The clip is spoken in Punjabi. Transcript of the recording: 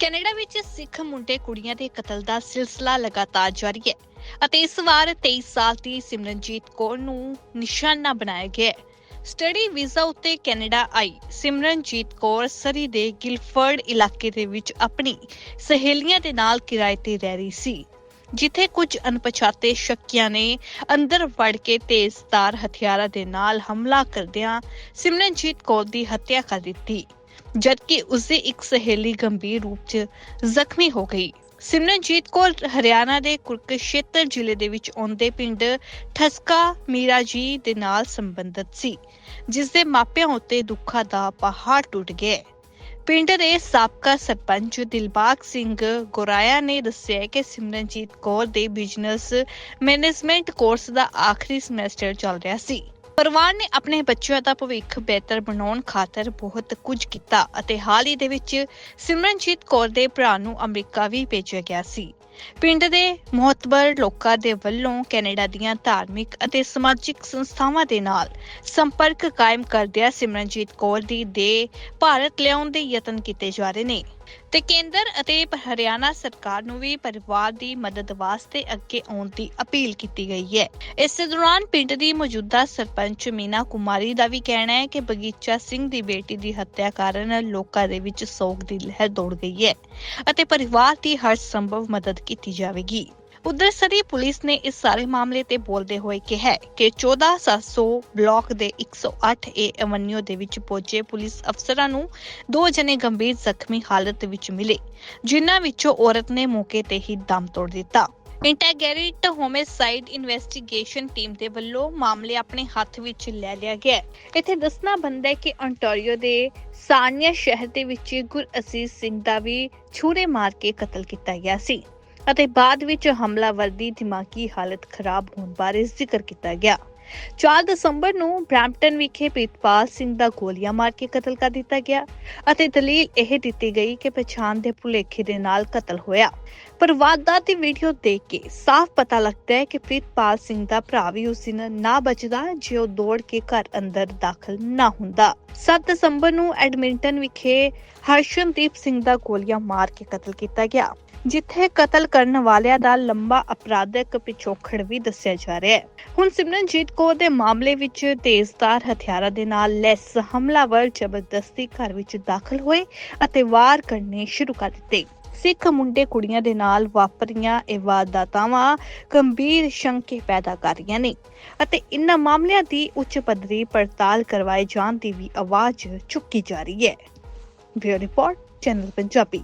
ਕੈਨੇਡਾ ਵਿੱਚ ਸਿੱਖ ਮੁੰਡੇ ਕੁੜੀਆਂ ਦੇ ਕਤਲ ਦਾ ਸਿਲਸਿਲਾ ਲਗਾਤਾਰ ਜਾਰੀ ਹੈ ਅਤੇ ਇਸ ਵਾਰ 23 ਸਾਲ ਦੀ ਸਿਮਰਨਜੀਤ ਕੌਰ ਨੂੰ ਨਿਸ਼ਾਨਾ ਬਣਾਇਆ ਗਿਆ ਹੈ। ਸਟੱਡੀ ਵੀਜ਼ਾ ਉੱਤੇ ਕੈਨੇਡਾ ਆਈ ਸਿਮਰਨਜੀਤ ਕੌਰ ਸਰੀ ਦੇ ਗਿਲਫਰਡ ਇਲਾਕੇ ਦੇ ਵਿੱਚ ਆਪਣੀ ਸਹੇਲੀਆਂ ਦੇ ਨਾਲ ਕਿਰਾਏ ਤੇ ਰਹਿ ਰਹੀ ਸੀ, ਜਿੱਥੇ ਕੁਝ ਅਣਪਛਾਤੇ ਸ਼ੱਕੀਆਂ ਨੇ ਅੰਦਰ ਵੜ ਕੇ ਤੇਜ਼ਧਾਰ ਹਥਿਆਰਾਂ ਦੇ ਨਾਲ ਹਮਲਾ ਕਰਦਿਆਂ ਸਿਮਰਨਜੀਤ ਕੌਰ ਦੀ ਹੱਤਿਆ ਕਰ ਦਿੱਤੀ। ਜਦਕਿ ਉਸਦੀ ਇੱਕ ਸਹੇਲੀ ਗੰਭੀਰ ਰੂਪ 'ਚ ਜ਼ਖਮੀ ਹੋ ਗਈ। ਸਿਮਰਨਜੀਤ ਕੌਰ ਹਰਿਆਣਾ ਦੇ ਕੁਰਕਸ਼ੇਤਰ ਜ਼ਿਲ੍ਹੇ ਦੇ ਵਿੱਚ ਆਉਂਦੇ ਪਿੰਡ ਠਸਕਾ ਮੀਰਾ ਜੀ ਦੇ ਨਾਲ ਸੰਬੰਧਿਤ ਸੀ ਜਿਸ ਦੇ ਮਾਪਿਆਂ ਉੱਤੇ ਦੁੱਖਾਂ ਦਾ ਪਹਾੜ ਟੁੱਟ ਗਿਆ ਪਿੰਡ ਦੇ ਸਾਬਕਾ ਸਰਪੰਚ ਦਿਲਬਾਗ ਸਿੰਘ ਗੋਰਾਇਆ ਨੇ ਦੱਸਿਆ ਕਿ ਸਿਮਰਨਜੀਤ ਕੌਰ ਦੇ ਬਿਜ਼ਨਸ ਮੈਨੇਜਮੈਂਟ ਕੋਰਸ ਦਾ ਆਖਰੀ ਸਮੈਸਟਰ ਚੱਲ ਰਿਹਾ ਸੀ। ਪਰਿਵਾਰ ਨੇ ਆਪਣੇ ਬੱਚਿਆਂ ਦਾ ਭਵਿੱਖ ਬਿਹਤਰ ਬਣਾਉਣ ਖਾਤਰ ਬਹੁਤ ਕੁਝ ਕੀਤਾ ਅਤੇ ਹਾਲ ਹੀ ਦੇ ਵਿੱਚ ਸਿਮਰਨਜੀਤ ਕੌਰ ਦੇ ਭਰਾ ਨੂੰ ਅਮਰੀਕਾ ਵੀ ਭੇਜਿਆ ਗਿਆ ਸੀ। ਪਿੰਡ ਦੇ ਮਹਤਬਰ ਲੋਕਾਂ ਦੇ ਵੱਲੋਂ ਕੈਨੇਡਾ ਦੀਆਂ ਧਾਰਮਿਕ ਅਤੇ ਸਮਾਜਿਕ ਸੰਸਥਾਵਾਂ ਦੇ ਨਾਲ ਸੰਪਰਕ ਕਾਇਮ ਕਰਦਿਆਂ ਸਿਮਰਨਜੀਤ ਕੌਰ ਦੀ ਦੇ ਭਾਰਤ ਲਿਆਉਣ ਦੇ ਯਤਨ ਕੀਤੇ ਜਾ ਰਹੇ ਨੇ। ਤੇ ਕੇਂਦਰ ਅਤੇ ਹਰਿਆਣਾ ਸਰਕਾਰ ਨੂੰ ਵੀ ਪਰਿਵਾਰ ਦੀ ਮਦਦ ਵਾਸਤੇ ਅੱਗੇ ਆਉਣ ਦੀ ਅਪੀਲ ਕੀਤੀ ਗਈ ਹੈ। ਇਸ ਦੌਰਾਨ ਪਿੰਡ ਦੀ ਮੌਜੂਦਾ ਸਰਪੰਚ ਮੀਨਾ ਕੁਮਾਰੀ ਦਾ ਵੀ ਕਹਿਣਾ ਹੈ ਕਿ ਬਗੀਚਾ ਸਿੰਘ ਦੀ ਬੇਟੀ ਦੀ ਹੱਤਿਆ ਕਾਰਨ ਲੋਕਾਂ ਦੇ ਵਿੱਚ ਸੋਗ ਦੀ ਲਹਿਰ ਦੌੜ ਗਈ ਹੈ ਅਤੇ ਪਰਿਵਾਰ ਦੀ ਹਰ ਸੰਭਵ ਮਦਦ ਕੀਤੀ ਜਾਵੇਗੀ। ਉਧਰ ਸਰੀ ਪੁਲਿਸ ਨੇ ਇਸ ਸਾਰੇ ਮਾਮਲੇ ਤੇ ਬੋਲਦੇ ਹੋਏ ਕਿਹਾ ਕਿ 14700 ਬਲਾਕ ਦੇ 108 ਏ ਐਵਨਿਊ ਦੇ ਵਿੱਚ ਪਹੁੰਚੇ ਪੁਲਿਸ ਅਫਸਰਾਂ ਨੂੰ ਦੋ ਜਣੇ ਗੰਭੀਰ ਜ਼ਖਮੀ ਹਾਲਤ ਵਿੱਚ ਮਿਲੇ, ਜਿਨ੍ਹਾਂ ਵਿੱਚੋਂ ਔਰਤ ਨੇ ਮੌਕੇ ਤੇ ਹੀ ਦਮ ਤੋੜ ਦਿੱਤਾ। ਇੰਟੈਗਰੇਟ ਹੋਮਿਸਾਈਡ ਇਨਵੈਸਟੀਗੇਸ਼ਨ ਟੀਮ ਦੇ ਵੱਲੋਂ ਮਾਮਲੇ ਆਪਣੇ ਹੱਥ ਵਿੱਚ ਲੈ ਲਿਆ ਗਿਆ ਹੈ। ਇੱਥੇ ਦੱਸਣਾ ਬਣਦਾ ਹੈ ਕਿ ontario ਦੇ ਸਾਨੀਆ ਸ਼ਹਿਰ ਦੇ ਵਿੱਚ ਗੁਰਅਸੀਸ ਸਿੰਘ ਦਾ ਵੀ ਛੁਰੇ ਮਾਰ ਕੇ ਕਤਲ ਕੀਤਾ ਗਿਆ ਸੀ। ਅਤੇ ਬਾਅਦ ਵਿੱਚ ਹਮਲਾਵਰ ਦੀ ਦਿਮਾਗੀ ਹਾਲਤ ਖਰਾਬ ਹੋਣ ਬਾਰੇ ਜ਼ਿਕਰ ਕੀਤਾ ਗਿਆ। 4 ਦਸੰਬਰ ਨੂੰ ਬ੍ਰੈਂਪਟਨ ਵਿਖੇ ਪ੍ਰੀਤਪਾਲ ਸਿੰਘ ਦਾ ਗੋਲੀਆਂ ਮਾਰ ਕੇ ਕਤਲ ਕਰ ਦਿੱਤਾ ਗਿਆ ਅਤੇ ਦਲੀਲ ਇਹ ਦਿੱਤੀ ਗਈ ਕਿ ਪਛਾਣ ਦੇ ਭੁਲੇਖੇ ਦੇ ਨਾਲ ਕਤਲ ਹੋਇਆ। ਪਰ ਵਾਰਦਾਤ ਦੀ ਵੀਡੀਓ ਦੇਖ ਕੇ ਸਾਫ਼ ਪਤਾ ਲੱਗਦਾ ਹੈ ਕਿ ਪ੍ਰੀਤਪਾਲ ਸਿੰਘ ਦਾ ਭਰਾ ਵੀ ਉਸ ਦਿਨ ਨਾ ਬਚਦਾ, ਜੇ ਉਹ ਦੌੜ ਕੇ ਘਰ ਅੰਦਰ ਦਾਖਲ ਨਾ ਹੁੰਦਾ। 7 ਦਸੰਬਰ ਨੂੰ ਐਡਮਿੰਟਨ ਵਿਖੇ ਹਰਸ਼ਨਦੀਪ ਸਿੰਘ ਦਾ ਗੋਲੀਆਂ ਮਾਰ ਕੇ ਕਤਲ ਕੀਤਾ ਗਿਆ। ਜਿੱਥੇ ਕਤਲ ਕਰਨ ਵਾਲਿਆਂ ਦਾ ਲੰਬਾ ਅਪਰਾਧਿਕ ਪਿਛੋਕੜ ਵੀ ਦੱਸਿਆ ਜਾ ਰਿਹਾ ਹੈ। ਹੁਣ ਸਿਮਰਨਜੀਤ ਕੌਰ ਦੇ ਮਾਮਲੇ ਵਿੱਚ ਤੇਜ਼ਧਾਰ ਹਥਿਆਰਾਂ ਦੇ ਨਾਲ ਲੈਸ ਹਮਲਾਵਰ ਜ਼ਬਰਦਸਤੀ ਘਰ ਵਿੱਚ ਦਾਖਲ ਹੋਏ ਅਤੇ ਵਾਰ ਕਰਨੇ ਸ਼ੁਰੂ ਕਰ ਦਿੱਤੇ। ਸਿੱਖ ਮੁੰਡੇ ਕੁੜੀਆਂ ਦੇ ਨਾਲ ਵਾਪਰੀਆਂ ਇਹ ਵਾਰਦਾਤਾਵਾਂ ਗੰਭੀਰ ਸ਼ੰਕੇ ਪੈਦਾ ਕਰ ਰਹੀਆਂ ਨੇ ਅਤੇ ਇਨ੍ਹਾਂ ਮਾਮਲਿਆਂ ਦੀ ਉੱਚ ਪੱਧਰੀ ਪੜਤਾਲ ਕਰਵਾਏ ਜਾਣ ਦੀ ਵੀ ਆਵਾਜ਼ ਚੁੱਕੀ ਜਾ ਰਹੀ ਹੈ। Bureau report, channel Punjabi.